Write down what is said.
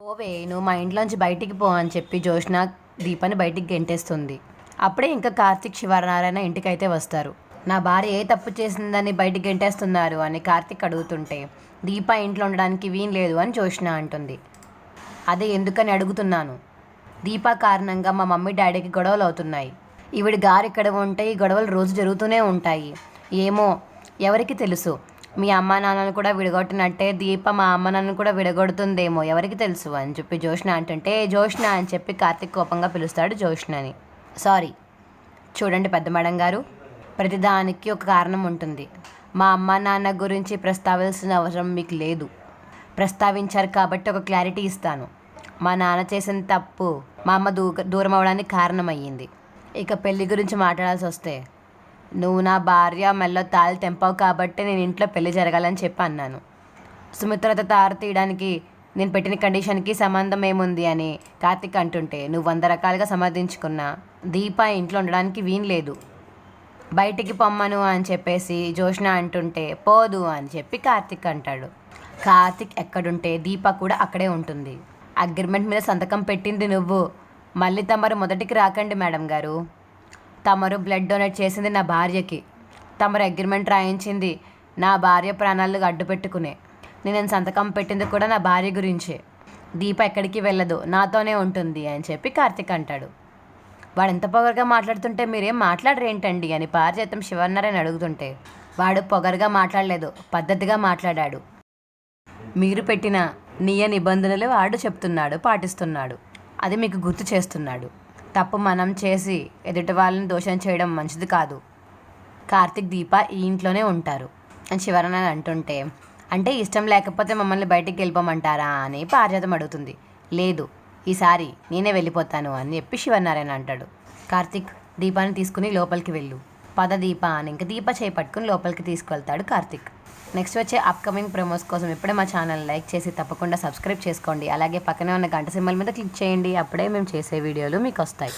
ఓవే నువ్వు మా ఇంట్లోంచి బయటికి పో అని చెప్పి జోష్న దీపాన్ని బయటికి గెంటేస్తుంది. అప్పుడే ఇంకా కార్తిక్ శివనారాయణ ఇంటికైతే వస్తారు. నా భార్య ఏ తప్పు చేసిందని బయటికి గెంటేస్తున్నారు అని కార్తిక్ అడుగుతుంటే దీప ఇంట్లో ఉండడానికి వీన్ లేదు అని జోష్న అంటుంది. అదే ఎందుకని అడుగుతున్నాను? దీపా కారణంగా మా మమ్మీ డాడీకి గొడవలు అవుతున్నాయి. ఈవిడ గారు ఇక్కడ ఉంటే ఈ గొడవలు రోజు జరుగుతూనే ఉంటాయి. ఏమో ఎవరికి తెలుసు? మీ అమ్మా నాన్నను కూడా విడగొట్టినట్టే దీప మా అమ్మ నాన్నను కూడా విడగొడుతుందేమో. ఎవరికి తెలుసు? అని చెప్పి జోష్ణ అంటుంటే జోష్ణ అని చెప్పి కార్తిక్ కోపంగా పిలుస్తాడు జోష్ణని సారీ చూడండి పెద్ద మేడం గారు. ప్రతిదానికి ఒక కారణం ఉంటుంది. మా అమ్మ నాన్న గురించి ప్రస్తావించాల్సిన అవసరం మీకు లేదు. ప్రస్తావించారు కాబట్టి ఒక క్లారిటీ ఇస్తాను. మా నాన్న చేసిన తప్పు మా అమ్మ దూ దూరం అవడానికి కారణమయ్యింది. ఇక పెళ్ళి గురించి మాట్లాడాల్సి వస్తే నువ్వు నా భార్య మెల్లో తాళి తెంపావు కాబట్టి నేను ఇంట్లో పెళ్ళి జరగాలని చెప్పి అన్నాను. సుమిత్రతో తారు తీయడానికి నేను పెట్టిన కండిషన్కి సంబంధం ఏముంది అని కార్తిక్ అంటుంటే నువ్వు వంద రకాలుగా సమర్థించుకున్నా దీప ఇంట్లో ఉండడానికి వీలు లేదు. బయటికి పొమ్మను అని చెప్పేసి జోష్ణ అంటుంటే పోదు అని చెప్పి కార్తిక్ అంటాడు. కార్తిక్ ఎక్కడుంటే దీప కూడా అక్కడే ఉంటుంది. అగ్రిమెంట్ మీద సంతకం పెట్టింది నువ్వు. మళ్ళీ తమరు మొదటికి రాకండి మేడం గారు. తమరు బ్లడ్ డొనేట్ చేసింది నా భార్యకి. తమరు అగ్రిమెంట్ రాయించింది నా భార్య ప్రాణాలు అడ్డు పెట్టుకునే నేను సంతకం పెట్టింది కూడా నా భార్య గురించే. దీప ఎక్కడికి వెళ్ళదు నాతోనే ఉంటుంది అని చెప్పి కార్తిక్ అంటాడు. వాడు ఎంత పొగరుగా మాట్లాడుతుంటే మీరేం మాట్లాడరేంటండి అని పారిజాతం శివన్నారాయణ అడుగుతుంటే. వాడు పొగరుగా మాట్లాడలేదు పద్ధతిగా మాట్లాడాడు. మీరు పెట్టిన నియ నిబంధనలు వాడు చెప్తున్నాడు పాటిస్తున్నాడు. అది మీకు గుర్తు చేస్తున్నాడు. తప్పు మనం చేసి ఎదుటి వాళ్ళని దోషం చేయడం మంచిది కాదు. కార్తిక్ దీప ఈ ఇంట్లోనే ఉంటారు. అని శివనారాయణ అంటుంటే అంటే ఇష్టం లేకపోతే మమ్మల్ని బయటికి వెళ్ళిపోమంటారా అని పారిజాతం అడుగుతుంది. లేదు ఈసారి నేనే వెళ్ళిపోతాను అని చెప్పి శివనారాయణ అంటాడు. కార్తిక్ దీపాన్ని తీసుకుని లోపలికి వెళ్ళు. పద దీప అని. ఇంక దీప చేపట్టుకుని లోపలికి తీసుకువెళ్తాడు కార్తిక్. నెక్స్ట్ వచ్చే అప్కమింగ్ ప్రమోస్ కోసం ఇప్పుడే మా ఛానల్ లైక్ చేసి తప్పకుండా సబ్స్క్రైబ్ చేసుకోండి. అలాగే పక్కనే ఉన్న గంట సింబల్ మీద క్లిక్ చేయండి. అప్పుడే మేము చేసే వీడియోలు మీకు వస్తాయి.